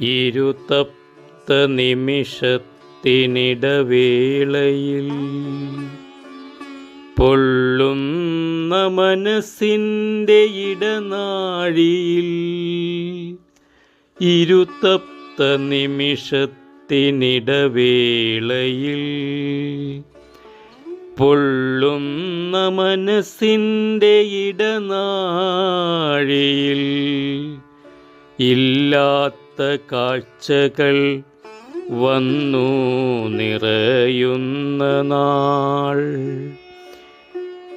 ഇരുതപ്ത നിമിഷത്തിനിടവേളയിൽ പൊള്ളുന്ന മനസ്സിന്റെ ഇടനാഴിയിൽ ഇരുതപ്ത നിമിഷത്തിനിടവേളയിൽ പൊള്ളുന്ന മനസ്സിന്റെ ഇടനാഴിയിൽ ഇല്ലാത്ത കാഴ്ചകൾ വന്നു നിറയുന്ന നാൾ.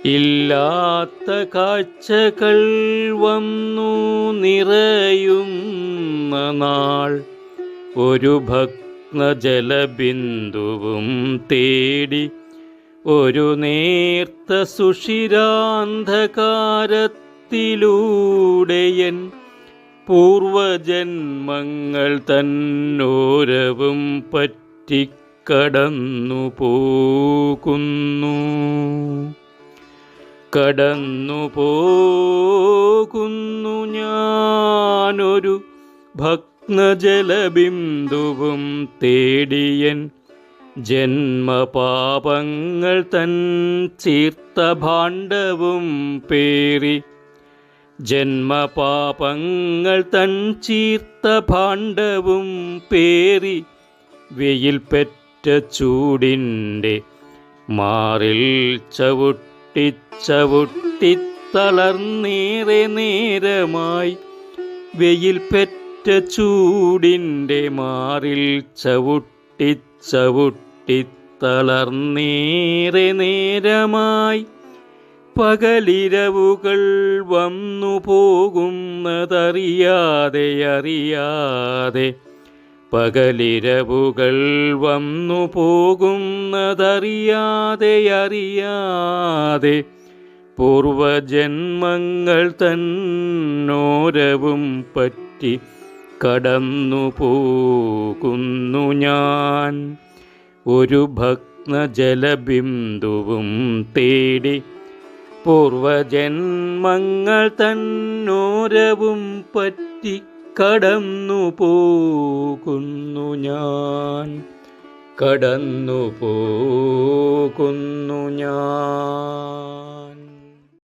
ഇല്ലാത്ത കാഴ്ചകൾ വന്നു നിറയുന്ന നാൾ. ഒരു ഭഗ്നജലബിന്ദുവും തേടി ഒരു നേർത്ത സുഷിരാന്ധകാരത്തിലൂടെയൻ പൂർവജന്മങ്ങൾ തന്നോരവും പറ്റിക്കടന്നു പോകുന്നു കടന്നു പോകുന്നു ഞാനൊരു ഭഗ്നജലബിന്ദുവും തേടിയൻ ജന്മപാപങ്ങൾ തൻ ചീർത്ത ഭാണ്ഡവും പേറി ജന്മപാപങ്ങൾ തൻ ചീർത്ത ഭാണ്ഡവും പേറി വെയിൽ പെറ്റ ചൂടിന്റെ മാറിൽ ചവിട്ടി തളർന്നേറെ നേരമായി വെയിൽ പെറ്റ ചൂടിന്റെ മാറിൽ ചവിട്ടി ചവിട്ടി തളർന്നേറെ നേരമായി പകലിരവുകൾ വന്നു പോകുന്നതറിയാതെ അറിയാതെ പകലിരവുകൾ വന്നു പോകുന്നതറിയാതെ അറിയാതെ പൂർവജന്മങ്ങൾ തന്നോരവും പറ്റി കടന്നു പോകുന്നു ഞാൻ. ഒരു ഭക്തജലബിന്ദുവും തേടി പൂർവജന്മങ്ങൾ തന്നോരവും പറ്റി കടന്നു പോകുന്നു ഞാൻ. കടന്നു പോകുന്നു ഞാൻ.